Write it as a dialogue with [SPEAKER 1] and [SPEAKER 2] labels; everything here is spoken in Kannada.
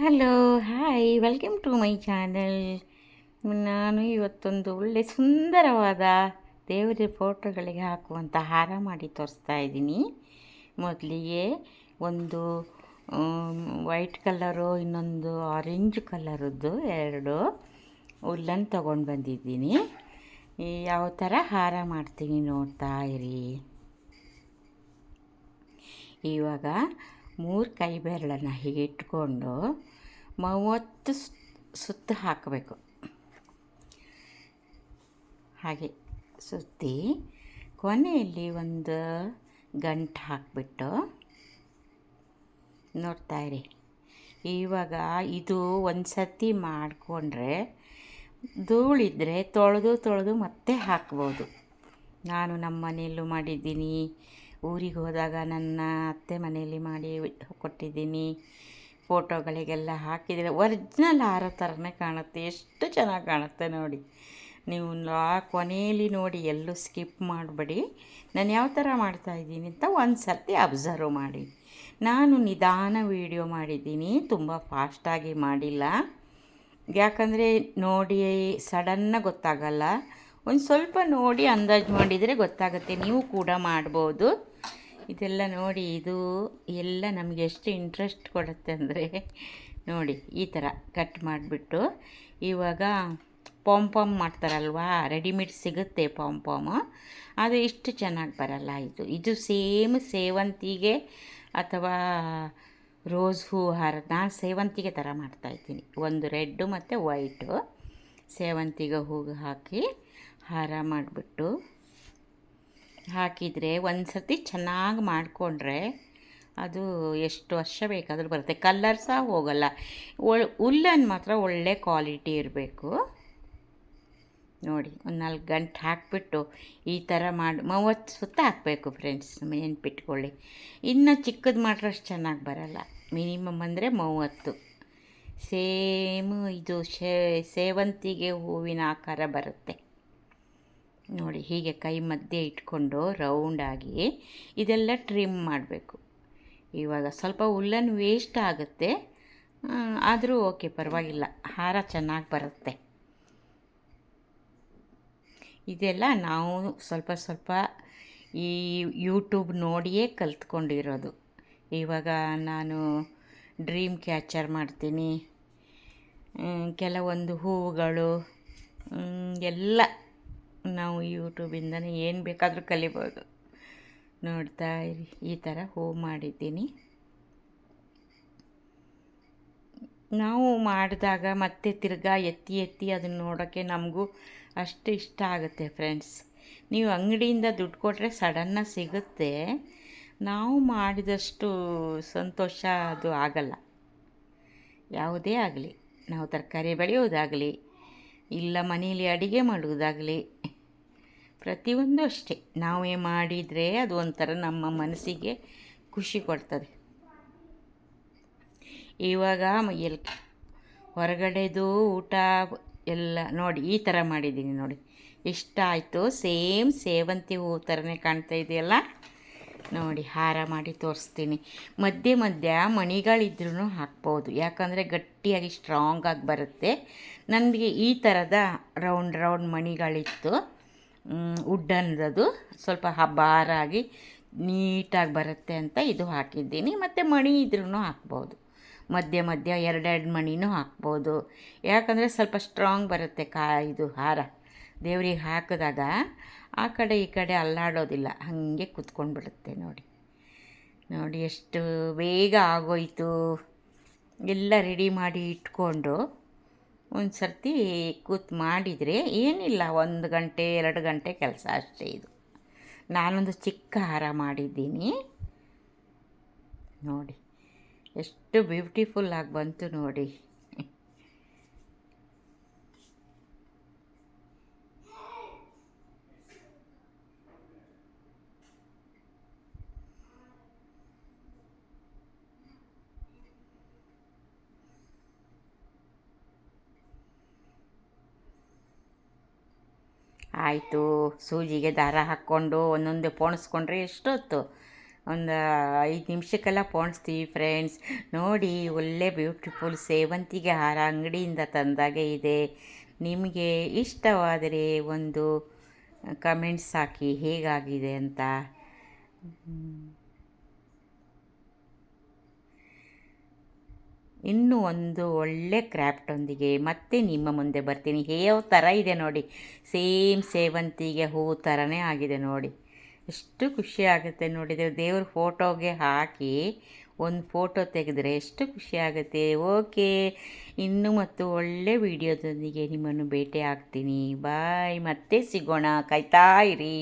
[SPEAKER 1] Hello, hi welcome to my channel ನಾನು ಇವತ್ತೊಂದು ಒಳ್ಳೆ ಸುಂದರವಾದ ದೇವರ ಫೋಟೋಗಳಿಗೆ ಹಾಕುವಂಥ ಹಾರ ಮಾಡಿ ತೋರಿಸ್ತಾ ಇದ್ದೀನಿ. ಮೊದಲಿಗೆ ಒಂದು ವೈಟ್ ಕಲರು ಇನ್ನೊಂದು ಆರೆಂಜ್ ಕಲರದ್ದು ಎರಡು ಉಲ್ಲನ್ ತೊಗೊಂಡು ಬಂದಿದ್ದೀನಿ. ಯಾವ ಥರ ಹಾರ ಮಾಡ್ತೀನಿ ನೋಡ್ತಾ ಇರಿ. ಇವಾಗ ಮೂರು ಕೈ ಬೆರಳನ್ನು ಹೀಗೆ ಇಟ್ಕೊಂಡು ಮೂವತ್ತು ಸುತ್ತು ಹಾಕಬೇಕು. ಹಾಗೆ ಸುತ್ತಿ ಕೊನೆಯಲ್ಲಿ ಒಂದು ಗಂಟು ಹಾಕಿಬಿಟ್ಟು ನೋಡ್ತಾ ಇರಿ. ಇವಾಗ ಇದು ಒಂದು ಸತಿ ಮಾಡಿಕೊಂಡ್ರೆ ಧೂಳಿದ್ರೆ ತೊಳೆದು ತೊಳೆದು ಮತ್ತೆ ಹಾಕ್ಬೋದು. ನಾನು ನಮ್ಮ ಮನೆಯಲ್ಲೂ ಮಾಡಿದ್ದೀನಿ. ಊರಿಗೆ ಹೋದಾಗ ನನ್ನ ಅತ್ತೆ ಮನೆಯಲ್ಲಿ ಮಾಡಿ ಕೊಟ್ಟಿದ್ದೀನಿ. ಫೋಟೋಗಳಿಗೆಲ್ಲ ಹಾಕಿದರೆ ಒರ್ಜಿನಲ್ ಹಾರ ಥರನೇ ಕಾಣುತ್ತೆ. ಎಷ್ಟು ಚೆನ್ನಾಗಿ ಕಾಣುತ್ತೆ ನೋಡಿ. ನೀವು ಆ ಕೊನೆಯಲ್ಲಿ ನೋಡಿ ಎಲ್ಲೂ ಸ್ಕಿಪ್ ಮಾಡಬೇಡಿ. ನಾನು ಯಾವ ಥರ ಮಾಡ್ತಾಯಿದ್ದೀನಿ ಅಂತ ಒಂದು ಸರ್ತಿ ಅಬ್ಸರ್ವ್ ಮಾಡಿ. ನಾನು ನಿಧಾನ ವೀಡಿಯೋ ಮಾಡಿದ್ದೀನಿ. ತುಂಬ ಫಾಸ್ಟಾಗಿ ಮಾಡಿಲ್ಲ. ಯಾಕಂದರೆ ನೋಡಿ ಸಡನ್ನಾಗಿ ಗೊತ್ತಾಗಲ್ಲ. ಒಂದು ಸ್ವಲ್ಪ ನೋಡಿ ಅಂದಾಜು ಮಾಡಿದರೆ ಗೊತ್ತಾಗುತ್ತೆ. ನೀವು ಕೂಡ ಮಾಡ್ಬೋದು. ಇದೆಲ್ಲ ನೋಡಿ, ಇದು ಎಲ್ಲ ನಮಗೆ ಎಷ್ಟು ಇಂಟ್ರೆಸ್ಟ್ ಕೊಡುತ್ತೆ ಅಂದರೆ, ನೋಡಿ ಈ ಥರ ಕಟ್ ಮಾಡಿಬಿಟ್ಟು, ಇವಾಗ ಪಾಮ್ ಮಾಡ್ತಾರಲ್ವಾ ರೆಡಿಮೇಡ್ ಸಿಗುತ್ತೆ ಪಾಮ್ ಅದು ಇಷ್ಟು ಚೆನ್ನಾಗಿ ಬರಲ್ಲ ಇದು. ಇದು ಸೇಮ್ ಸೇವಂತಿಗೆ ಅಥವಾ ರೋಸ್ ಹೂ ಹಾರ ನಾನು ಸೇವಂತಿಗೆ ಥರ ಮಾಡ್ತಾಯಿದ್ದೀನಿ ಒಂದು ರೆಡ್ಡು ಮತ್ತು ವೈಟು ಸೇವಂತಿಗೆ ಹೂವು ಹಾಕಿ ಹಾರ ಮಾಡಿಬಿಟ್ಟು. ಹಾಕಿದರೆ ಒಂದು ಸರ್ತಿ ಚೆನ್ನಾಗಿ ಮಾಡಿಕೊಂಡ್ರೆ ಅದು ಎಷ್ಟು ವರ್ಷ ಬೇಕಾದರೂ ಬರುತ್ತೆ. ಕಲ್ಲರ್ ಸಹ ಹೋಗಲ್ಲ. ಉಲ್ಲನ್ ಮಾತ್ರ ಒಳ್ಳೆ ಕ್ವಾಲಿಟಿ ಇರಬೇಕು. ನೋಡಿ, ಒಂದು ನಾಲ್ಕು ಗಂಟೆ ಹಾಕಿಬಿಟ್ಟು ಈ ಥರ ಮಾಡಿ, ಮೂವತ್ತು ಸುತ್ತ ಹಾಕಬೇಕು ಫ್ರೆಂಡ್ಸ್ ನೆನ್ಪಿಟ್ಕೊಳ್ಳಿ. ಇನ್ನು ಚಿಕ್ಕದು ಮಾಡ್ರೆ ಅಷ್ಟು ಚೆನ್ನಾಗಿ ಬರಲ್ಲ. ಮಿನಿಮಮ್ ಅಂದರೆ ಮೂವತ್ತು. ಸೇಮ್ ಇದು ಸೇವಂತಿಗೆ ಹೂವಿನ ಆಕಾರ ಬರುತ್ತೆ. ನೋಡಿ ಹೀಗೆ ಕೈ ಮಧ್ಯೆ ಇಟ್ಕೊಂಡು ರೌಂಡಾಗಿ ಇದೆಲ್ಲ ಟ್ರಿಮ್ ಮಾಡಬೇಕು. ಇವಾಗ ಸ್ವಲ್ಪ ಉಲ್ಲನ್ ವೇಸ್ಟ್ ಆಗುತ್ತೆ. ಆದರೂ ಓಕೆ ಪರವಾಗಿಲ್ಲ. ಹಾರ ಚೆನ್ನಾಗಿ ಬರುತ್ತೆ. ಇದೆಲ್ಲ ನಾವು ಸ್ವಲ್ಪ ಸ್ವಲ್ಪ ಈ ಯೂಟ್ಯೂಬ್ ನೋಡಿಯೇ ಕಲ್ತ್ಕೊಂಡಿರೋದು. ಇವಾಗ ನಾನು ಡ್ರೀಮ್ ಕ್ಯಾಚರ್ ಮಾಡ್ತೀನಿ. ಕೆಲವೊಂದು ಹೂವುಗಳು ಎಲ್ಲ ನಾವು ಯೂಟ್ಯೂಬಿಂದನೇ ಏನು ಬೇಕಾದರೂ ಕಲಿಬೋದು. ನೋಡ್ತಾ ಇರಿ. ಈ ಥರ ಹೂ ಮಾಡಿದ್ದೀನಿ. ನಾವು ಮಾಡಿದಾಗ ಮತ್ತೆ ತಿರ್ಗಾ ಎತ್ತಿ ಎತ್ತಿ ಅದನ್ನು ನೋಡೋಕ್ಕೆ ನಮಗೂ ಅಷ್ಟು ಇಷ್ಟ ಆಗುತ್ತೆ ಫ್ರೆಂಡ್ಸ್. ನೀವು ಅಂಗಡಿಯಿಂದ ದುಡ್ಡು ಕೊಟ್ಟರೆ ಸಡನ್ನಾಗಿ ಸಿಗುತ್ತೆ. ನಾವು ಮಾಡಿದಷ್ಟು ಸಂತೋಷ ಅದು ಆಗಲ್ಲ. ಯಾವುದೇ ಆಗಲಿ. ನಾವು ತರಕಾರಿ ಬೆಳೆಯೋದಾಗಲಿ ಇಲ್ಲ ಮನೆಯಲ್ಲಿ ಅಡುಗೆ ಮಾಡುವುದಾಗಲಿ ಪ್ರತಿಯೊಂದು ಅಷ್ಟೇ. ನಾವೇ ಮಾಡಿದರೆ ಅದು ಒಂಥರ ನಮ್ಮ ಮನಸ್ಸಿಗೆ ಖುಷಿ ಕೊಡ್ತದೆ. ಇವಾಗ ಎಲ್ ಹೊರಗಡೆದು ಊಟ ಎಲ್ಲ ನೋಡಿ, ಈ ಥರ ಮಾಡಿದ್ದೀನಿ ನೋಡಿ. ಇಷ್ಟ ಆಯಿತು. ಸೇಮ್ ಸೇವಂತಿ ಹೂ ಥರನೇ ಕಾಣ್ತಾ ಇದೆಯಲ್ಲ? ನೋಡಿ, ಹಾರ ಮಾಡಿ ತೋರಿಸ್ತೀನಿ. ಮಧ್ಯೆ ಮಧ್ಯ ಮಣಿಗಳಿದ್ರೂ ಹಾಕ್ಬೋದು. ಯಾಕಂದರೆ ಗಟ್ಟಿಯಾಗಿ ಸ್ಟ್ರಾಂಗಾಗಿ ಬರುತ್ತೆ. ನನಗೆ ಈ ಥರದ ರೌಂಡ್ ರೌಂಡ್ ಮಣಿಗಳಿತ್ತು. ವುಡ್ಡನ್ದದು ಸ್ವಲ್ಪ ಹಬ್ಬಾರಾಗಿ ನೀಟಾಗಿ ಬರುತ್ತೆ ಅಂತ ಇದು ಹಾಕಿದ್ದೀನಿ. ಮತ್ತು ಮಣಿ ಇದ್ರೂ ಹಾಕ್ಬೋದು. ಮಧ್ಯ ಮಧ್ಯ ಎರಡೆರಡು ಮಣಿನೂ ಹಾಕ್ಬೋದು. ಯಾಕಂದರೆ ಸ್ವಲ್ಪ ಸ್ಟ್ರಾಂಗ್ ಬರುತ್ತೆ ಕಾ, ಇದು ಹಾರ. ದೇವ್ರಿಗೆ ಹಾಕಿದಾಗ ಆ ಕಡೆ ಈ ಕಡೆ ಅಲ್ಲಾಡೋದಿಲ್ಲ. ಹಾಗೆ ಕುತ್ಕೊಂಡ್ಬಿಡುತ್ತೆ ನೋಡಿ. ನೋಡಿ ಎಷ್ಟು ಬೇಗ ಆಗೋಯಿತು. ಎಲ್ಲ ರೆಡಿ ಮಾಡಿ ಇಟ್ಕೊಂಡು ಒಂದು ಸರ್ತಿ ಕೂತು ಮಾಡಿದರೆ ಏನಿಲ್ಲ, ಒಂದು ಗಂಟೆ, ಎರಡು ಗಂಟೆ ಕೆಲಸ ಅಷ್ಟೇ ಇದು. ನಾನೊಂದು ಚಿಕ್ಕ ಹಾರ ಮಾಡಿದ್ದೀನಿ. ನೋಡಿ, ಎಷ್ಟು ಬ್ಯೂಟಿಫುಲ್ಲಾಗಿ ಬಂತು ನೋಡಿ. ಆಯಿತು, ಸೂಜಿಗೆ ದಾರ ಹಾಕ್ಕೊಂಡು ಒಂದೊಂದು ಪೋಣಿಸ್ಕೊಂಡ್ರೆ ಎಷ್ಟೊತ್ತು? ಒಂದು ಐದು ನಿಮಿಷಕ್ಕೆಲ್ಲ ಪೋಣಿಸ್ತೀವಿ ಫ್ರೆಂಡ್ಸ್ ನೋಡಿ, ಒಳ್ಳೆ ಬ್ಯೂಟಿಫುಲ್ ಸೇವಂತಿಗೆ ಹಾರ ಅಂಗಡಿಯಿಂದ ತಂದಾಗೆ ಇದೆ. ನಿಮಗೆ ಇಷ್ಟವಾದರೆ ಒಂದು ಕಮೆಂಟ್ಸ್ ಹಾಕಿ ಹೇಗಾಗಿದೆ ಅಂತ. ಇನ್ನೂ ಒಂದು ಒಳ್ಳೆ ಕ್ರಾಫ್ಟೊಂದಿಗೆ ಮತ್ತೆ ನಿಮ್ಮ ಮುಂದೆ ಬರ್ತೀನಿ. ಯಾವ ಥರ ಇದೆ ನೋಡಿ. ಸೇಮ್ ಸೇವಂತಿಗೆ ಹೂ ಥರನೇ ಆಗಿದೆ ನೋಡಿ. ಎಷ್ಟು ಖುಷಿ ಆಗುತ್ತೆ ನೋಡಿದರೆ ದೇವ್ರ ಫೋಟೋಗೆ ಹಾಕಿ ಒಂದು ಫೋಟೋ ತೆಗೆದ್ರೆ ಎಷ್ಟು ಖುಷಿ ಆಗುತ್ತೆ. ಓಕೆ, ಇನ್ನು ಮತ್ತು ಒಳ್ಳೆ ವಿಡಿಯೋದೊಂದಿಗೆ ನಿಮ್ಮನ್ನು ಭೇಟಿ ಆಗ್ತೀನಿ ಬಾಯ್, ಮತ್ತೆ ಸಿಗೋಣ. ಕಾಯ್ತಾ ಇರಿ.